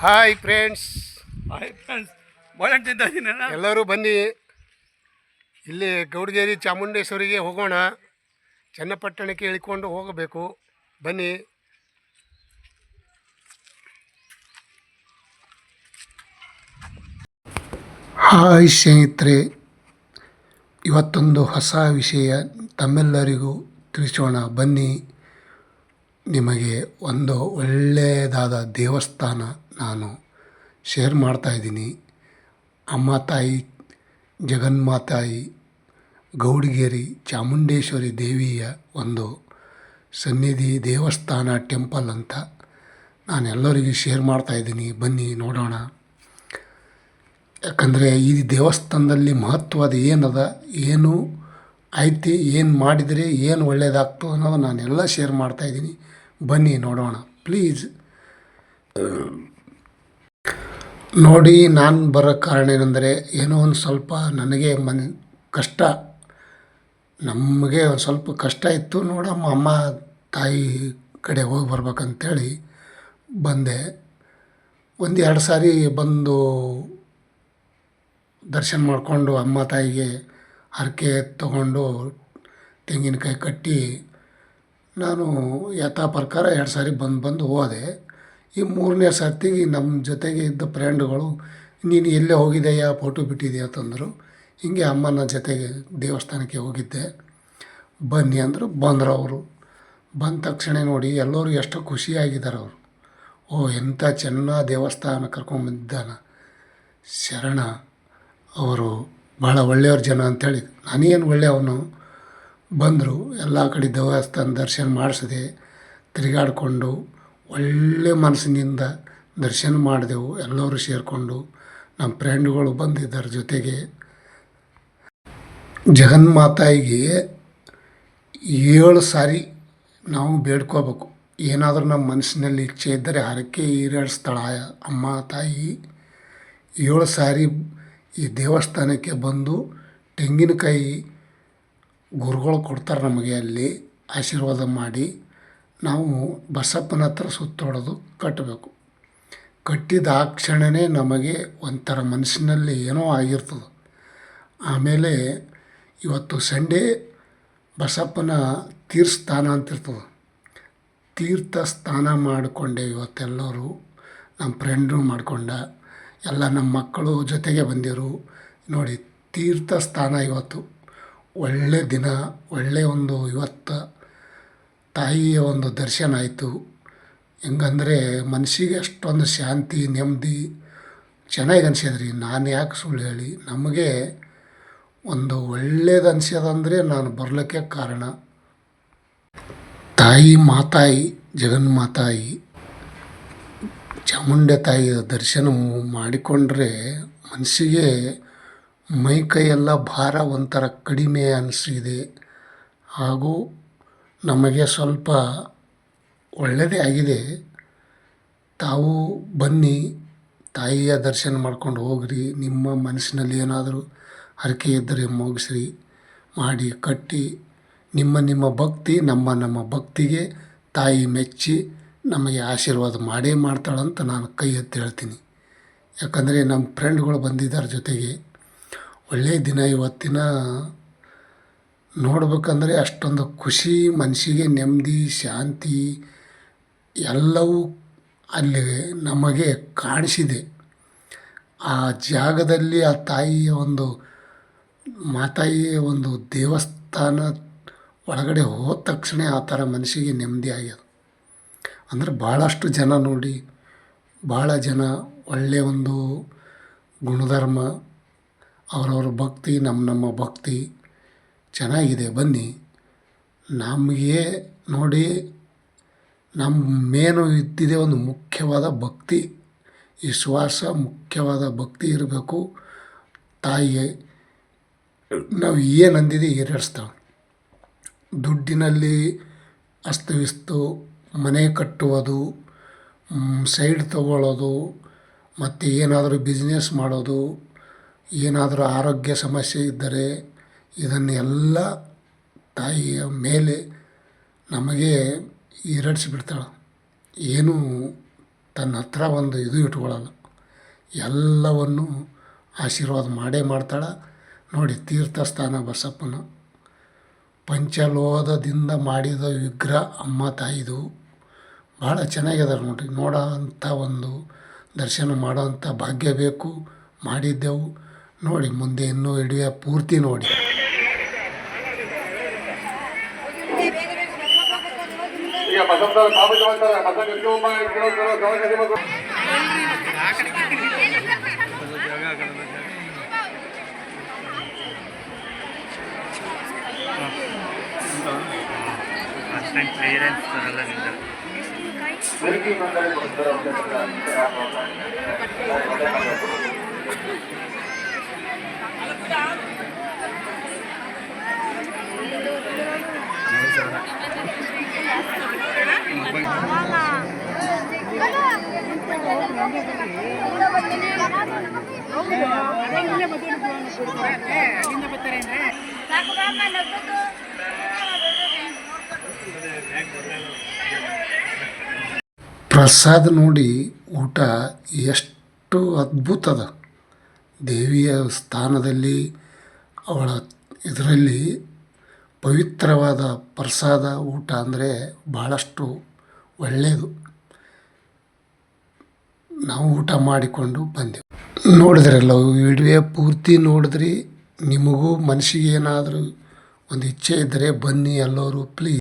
Hi friends hi friends ಇದ್ದೀನಿ ಎಲ್ಲರೂ ಬನ್ನಿ. ಇಲ್ಲಿ ಗೌಡಗೇರಿ ಚಾಮುಂಡೇಶ್ವರಿಗೆ ಹೋಗೋಣ. ಚನ್ನಪಟ್ಟಣಕ್ಕೆ ಇಳ್ಕೊಂಡು ಹೋಗಬೇಕು. ಬನ್ನಿ. ಹಾಯ್ ಸ್ನೇಹಿತರೆ. ಇವತ್ತೊಂದು ಹೊಸ ವಿಷಯ ತಮ್ಮೆಲ್ಲರಿಗೂ ತಿಳಿಸೋಣ. ಬನ್ನಿ. ನಿಮಗೆ ಒಂದು ಒಳ್ಳೆಯದಾದ ದೇವಸ್ಥಾನ ನಾನು ಶೇರ್ ಮಾಡ್ತಾಯಿದ್ದೀನಿ ಅಮ್ಮ ತಾಯಿ ಜಗನ್ಮಾತಾಯಿ ಗೌಡಗೇರಿ, ಚಾಮುಂಡೇಶ್ವರಿ ದೇವಿಯ ಒಂದು ಸನ್ನಿಧಿ ದೇವಸ್ಥಾನ ಟೆಂಪಲ್ ಅಂತ ನಾನು ಎಲ್ಲರಿಗೂ ಶೇರ್ ಮಾಡ್ತಾಯಿದ್ದೀನಿ ಬನ್ನಿ ನೋಡೋಣ. ಯಾಕಂದರೆ ಈ ದೇವಸ್ಥಾನದಲ್ಲಿ ಮಹತ್ವದ ಏನದ, ಏನು ಐತಿ, ಏನು ಮಾಡಿದರೆ ಏನು ಒಳ್ಳೆಯದಾಗ್ತದೆ ಅನ್ನೋದು ನಾನೆಲ್ಲ ಶೇರ್ ಮಾಡ್ತಾಯಿದ್ದೀನಿ ಬನ್ನಿ ನೋಡೋಣ. ಪ್ಲೀಸ್ ನೋಡಿ ನಾನು ಬರೋ ಕಾರಣ ಏನಂದರೆ, ಏನೋ ಒಂದು ಸ್ವಲ್ಪ ನನಗೆ ಮನ್ ಕಷ್ಟ. ನಮಗೆ ಒಂದು ಸ್ವಲ್ಪ ಕಷ್ಟ ಇತ್ತು. ನೋಡಮ್ಮ, ಅಮ್ಮ, ತಾಯಿ ಕಡೆ ಹೋಗಿ ಬರ್ಬೇಕಂತೇಳಿ ಬಂದೆ. ಒಂದು ಎರಡು ಸಾರಿ ಬಂದು ದರ್ಶನ ಮಾಡಿಕೊಂಡು ಅಮ್ಮ ತಾಯಿಗೆ ಹರಕೆ ತಗೊಂಡು ತೆಂಗಿನಕಾಯಿ ಕಟ್ಟಿ ನಾನು ಯಥಾ ಪ್ರಕಾರ ಎರಡು ಸಾರಿ ಬಂದು ಬಂದು ಹೋದೆ. ಈ ಮೂರನೇ ಸರ್ತಿಗೆ ನಮ್ಮ ಜೊತೆಗೆ ಇದ್ದ ಫ್ರೆಂಡ್ಗಳು ನೀನು ಎಲ್ಲೇ ಹೋಗಿದೆಯಾ? ಫೋಟೋ ಬಿಟ್ಟಿದೆಯಾ? ಅಂತಂದರು ಹಿಂಗೆ ಅಮ್ಮನ ಜೊತೆಗೆ ದೇವಸ್ಥಾನಕ್ಕೆ ಹೋಗಿದ್ದೆ. ಬನ್ನಿ ಅಂದರು. ಬಂದರು ಅವರು. ಬಂದ ತಕ್ಷಣ ನೋಡಿ ಎಲ್ಲರೂ ಎಷ್ಟು ಖುಷಿಯಾಗಿದ್ದಾರೆ ಅವರು. ಓ, ಎಂಥ ಚೆನ್ನ ದೇವಸ್ಥಾನ ಕರ್ಕೊಂಬಂದಿದ್ದಾನ ಶರಣ ಅವರು ಭಾಳ ಒಳ್ಳೆಯವ್ರ ಜನ ಅಂಥೇಳಿ ನಾನೇನು ಒಳ್ಳೆಯವನು ಬಂದರು. ಎಲ್ಲ ಕಡೆ ದೇವಸ್ಥಾನ ದರ್ಶನ ಮಾಡಿಸಿದೆ ತಿರುಗಾಡಿಕೊಂಡು ಒಳ್ಳೆ ಮನಸ್ಸಿನಿಂದ ದರ್ಶನ ಮಾಡಿದೆವು, ಎಲ್ಲರೂ ಸೇರಿಕೊಂಡು. ನಮ್ಮ ಫ್ರೆಂಡ್ಗಳು ಬಂದಿದ್ದಾರೆ ಜೊತೆಗೆ. ಜಗನ್ಮಾತಾಯಿಗೆ ಏಳು ಸಾರಿ ನಾವು ಬೇಡ್ಕೋಬೇಕು. ಏನಾದರೂ ನಮ್ಮ ಮನಸ್ಸಿನಲ್ಲಿ ಇಚ್ಛೆ ಇದ್ದರೆ ಹರಕೆ ಈಡೇರಿಸ್ತಾಳ ಅಮ್ಮ, ತಾಯಿ. ಏಳು ಸಾರಿ ಈ ದೇವಸ್ಥಾನಕ್ಕೆ ಬಂದು ತೆಂಗಿನಕಾಯಿ ಗುರುಗಳು ಕೊಡ್ತಾರೆ ನಮಗೆ ಅಲ್ಲಿ, ಆಶೀರ್ವಾದ ಮಾಡಿ. ನಾವು ಬಸಪ್ಪನ ಹತ್ರ ಸುತ್ತೋಡೋದು ಕಟ್ಟಬೇಕು. ಕಟ್ಟಿದ ಆ ಕ್ಷಣವೇ ನಮಗೆ ಒಂಥರ ಮನಸ್ಸಿನಲ್ಲಿ ಏನೋ ಆಗಿರ್ತದೆ. ಆಮೇಲೆ ಇವತ್ತು ಸಂಡೇ ಬಸಪ್ಪನ ತೀರ್ಥಸ್ಥಾನ ಅಂತಿರ್ತದೆ. ತೀರ್ಥ ಸ್ನಾನ ಮಾಡಿಕೊಂಡೆ ಇವತ್ತೆಲ್ಲರೂ. ನಮ್ಮ ಫ್ರೆಂಡ್ರು ಮಾಡಿಕೊಂಡ. ಎಲ್ಲ ನಮ್ಮ ಮಕ್ಕಳು ಜೊತೆಗೆ ಬಂದಿರು. ನೋಡಿ ತೀರ್ಥ ಸ್ಥಾನ ಇವತ್ತು ಒಳ್ಳೆ ದಿನ ಒಳ್ಳೆಯ ಒಂದು ಇವತ್ತು ತಾಯಿಯ ಒಂದು ದರ್ಶನ ಆಯಿತು. ಹೆಂಗಂದರೆ ಮನಸ್ಸಿಗೆ ಅಷ್ಟೊಂದು ಶಾಂತಿ, ನೆಮ್ಮದಿ, ಚೆನ್ನಾಗಿ ಅನ್ಸ್ಯದ್ರಿ ನಾನು ಯಾಕೆ ಸುಳ್ಳು ಹೇಳಿ? ನಮಗೆ ಒಂದು ಒಳ್ಳೇದು ಅನ್ಸ್ಯದಂದರೆ ನಾನು ಬರಲಿಕ್ಕೆ ಕಾರಣ. ತಾಯಿ ಮಾತಾಯಿ ಜಗನ್ಮಾತಾಯಿ ಚಾಮುಂಡೆ ತಾಯಿಯ ದರ್ಶನ ಮಾಡಿಕೊಂಡ್ರೆ ಮನಸ್ಸಿಗೆ ಮೈ ಕೈಯೆಲ್ಲ ಭಾರ ಒಂಥರ ಕಡಿಮೆ ಅನಿಸಿದೆ ಹಾಗೂ ನಮಗೆ ಸ್ವಲ್ಪ ಒಳ್ಳೆಯದೇ ಆಗಿದೆ. ತಾವು ಬನ್ನಿ, ತಾಯಿಯ ದರ್ಶನ ಮಾಡ್ಕೊಂಡು ಹೋಗ್ರಿ, ನಿಮ್ಮ ಮನಸ್ಸಿನಲ್ಲಿ ಏನಾದರೂ ಹರಕೆ ಇದ್ದರೆ ಮುಗಿಸ್ರಿ, ಮಾಡಿ, ಕಟ್ಟಿ, ನಿಮ್ಮ ನಿಮ್ಮ ಭಕ್ತಿ, ನಮ್ಮ ನಮ್ಮ ಭಕ್ತಿಗೆ ತಾಯಿ ಮೆಚ್ಚಿ ನಮಗೆ ಆಶೀರ್ವಾದ ಮಾಡೇ ಮಾಡ್ತಾಳಂತ ನಾನು ಕೈ ಎತ್ತಿ ಹೇಳ್ತೀನಿ. ಯಾಕಂದರೆ ನಮ್ಮ ಫ್ರೆಂಡ್ಗಳು ಬಂದಿದ್ದಾರೆ ಜೊತೆಗೆ. ಒಳ್ಳೆಯ ದಿನ ಇವತ್ತಿನ ನೋಡ್ಬೇಕಂದ್ರೆ ಅಷ್ಟೊಂದು ಖುಷಿ, ಮನಸ್ಸಿಗೆ ನೆಮ್ಮದಿ, ಶಾಂತಿ ಎಲ್ಲವೂ ಅಲ್ಲಿ ನಮಗೆ ಕಾಣಿಸಿದೆ. ಆ ಜಾಗದಲ್ಲಿ ಆ ತಾಯಿಯ ಒಂದು, ಮಾತಾಯಿಯ ಒಂದು ದೇವಸ್ಥಾನ ಒಳಗಡೆ ಹೋದ ತಕ್ಷಣ ಆ ಥರ ಮನಸ್ಸಿಗೆ ನೆಮ್ಮದಿ ಆಗ್ಯದ. ಅಂದರೆ ಭಾಳಷ್ಟು ಜನ ನೋಡಿ ಭಾಳ ಜನ ಒಳ್ಳೆಯ ಒಂದು ಗುಣಧರ್ಮ, ಅವರವ್ರ ಭಕ್ತಿ, ನಮ್ಮ ನಮ್ಮ ಭಕ್ತಿ ಚೆನ್ನಾಗಿದೆ, ಬನ್ನಿ. ನಮಗೆ ನೋಡಿ ನಮ್ಮ ಮೇನು ಇದ್ದಿದೆ ಒಂದು ಮುಖ್ಯವಾದ ಭಕ್ತಿ. ವಿಶ್ವಾಸ, ಮುಖ್ಯವಾದ ಭಕ್ತಿ ಇರಬೇಕು. ತಾಯಿಗೆ ನಾವು ಏನು ಅಂದಿದೆ ಈಡೇರಿಸ್ತಾವೆ. ದುಡ್ಡಿನಲ್ಲಿ ಅಸ್ತವ್ಯಸ್ತು, ಮನೆ ಕಟ್ಟುವುದು ಸೈಡ್ ತಗೊಳ್ಳೋದು ಮತ್ತು ಏನಾದರೂ ಬಿಸ್ನೆಸ್ ಮಾಡೋದು, ಏನಾದರೂ ಆರೋಗ್ಯ ಸಮಸ್ಯೆ ಇದ್ದರೆ ಇದನ್ನೆಲ್ಲ ತಾಯಿಯ ಮೇಲೆ ನಮಗೆ ಈರಡಿಸಿಬಿಡ್ತಾಳೆ ಏನೂ ತನ್ನ ಹತ್ರ ಒಂದು ಇದು ಇಟ್ಕೊಳ್ಳಲ್ಲ. ಎಲ್ಲವನ್ನು ಆಶೀರ್ವಾದ ಮಾಡೇ ಮಾಡ್ತಾಳೆ. ನೋಡಿ, ತೀರ್ಥಸ್ಥಾನ ಬಸಪ್ಪನ ಪಂಚಲೋಹದಿಂದ ಮಾಡಿದ ವಿಗ್ರಹ ಅಮ್ಮ ತಾಯಿದು. ಭಾಳ ಚೆನ್ನಾಗಿದ್ದಾರೆ ನೋಡಿರಿ. ನೋಡೋ ಅಂಥ ಒಂದು ದರ್ಶನ ಮಾಡೋವಂಥ ಭಾಗ್ಯ ಬೇಕು. ಮಾಡಿದ್ದೆವು. ನೋಡಿ, ಮುಂದೆ ಇನ್ನೂ ವಿಡಿಯೋ ಪೂರ್ತಿ ನೋಡಿ. ಈಗ ಬಸವರಾಜ ಬಾಬು ಮಾಡ್ತಾರೆ ಬಸವ ಶಿವಮ್ಮ ಇಟ್ಕೊಳ್ಳೋದು ಗಮನ ಮತ್ತು ಅಷ್ಟೊಂದು ಕ್ಲಿಯರೆನ್ಸ್ ಬರಲ್ಲ ನಿಂದ ಬೆಳಗ್ಗೆ ಬಂದರೆ ಪ್ರಸಾದ ನೋಡಿ ಊಟ ಎಷ್ಟು ಅದ್ಭುತ ಅದ. ದೇವಿಯ ಸ್ಥಾನದಲ್ಲಿ, ಅವಳ ಇದರಲ್ಲಿ ಪವಿತ್ರವಾದ ಪ್ರಸಾದ ಊಟ ಅಂದರೆ ಭಾಳಷ್ಟು ಒಳ್ಳೆಯದು ನಾವು ಊಟ ಮಾಡಿಕೊಂಡು ಬಂದೆವು. ನೋಡಿದ್ರಲ್ಲ ವಿಡಿಯೋ ಪೂರ್ತಿ ನೋಡಿದ್ರಿ. ನಿಮಗೂ ಮನಸ್ಸಿಗೆ ಏನಾದರೂ ಒಂದು ಇಚ್ಛೆ ಇದ್ದರೆ ಬನ್ನಿ ಎಲ್ಲರೂ ಪ್ಲೀಸ್